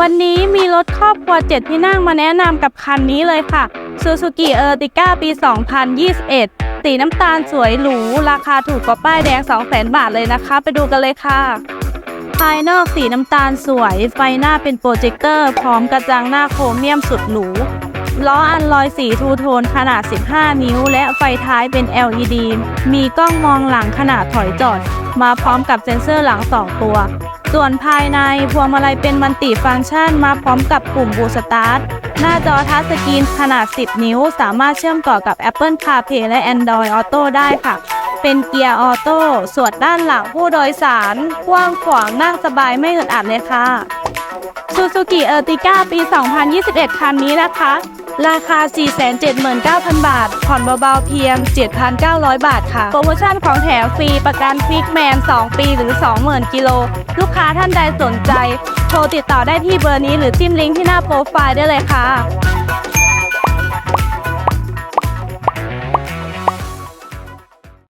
วันนี้มีรถครอบครัว 7 ที่นั่งมาแนะนำกับคันนี้เลยค่ะ Suzuki Ertiga ปี 2021 สีน้ำตาลสวยหรู ราคาถูกกว่าป้ายแดง 200,000 บาทเลยนะคะ ไปดูกันเลยค่ะ ภายนอกสีน้ำตาลสวย ไฟหน้าเป็นโปรเจคเตอร์ พร้อมกระจังหน้าโครเมียมสุดหรู ล้ออันลอยสีทูโทนขนาด 15 นิ้ว และไฟท้ายเป็น LED มีกล้องมองหลังขนาดถอยจอด มาพร้อมกับเซ็นเซอร์หลัง 2 ตัว ส่วนภายในพวงมาลัยเป็นมัลติฟังก์ชันมาพร้อมกับปุ่มบูสตาร์ทหน้าจอทัชสกรีนขนาด 10 นิ้ว สามารถเชื่อมต่อกับ Apple CarPlay และ Android Auto ได้ค่ะ เป็นเกียร์ออโต้ส่วนด้านหลังผู้โดยสารกว้างขวางนั่งสบายไม่อึดอัดเลยค่ะ Suzuki Ertiga ปี 2021 คันนี้นะคะ ราคา 479,000 บาท ผ่อนเบาๆเพียง 7,900 บาทค่ะ โปรโมชั่นของแถมฟรีประกันฟิกแมน 2 ปีหรือ 20,000 กิโล ลูกค้าท่านใดสนใจ โทรติดต่อได้ที่เบอร์นี้หรือจิ้มลิงก์ที่หน้าโปรไฟล์ได้เลยค่ะ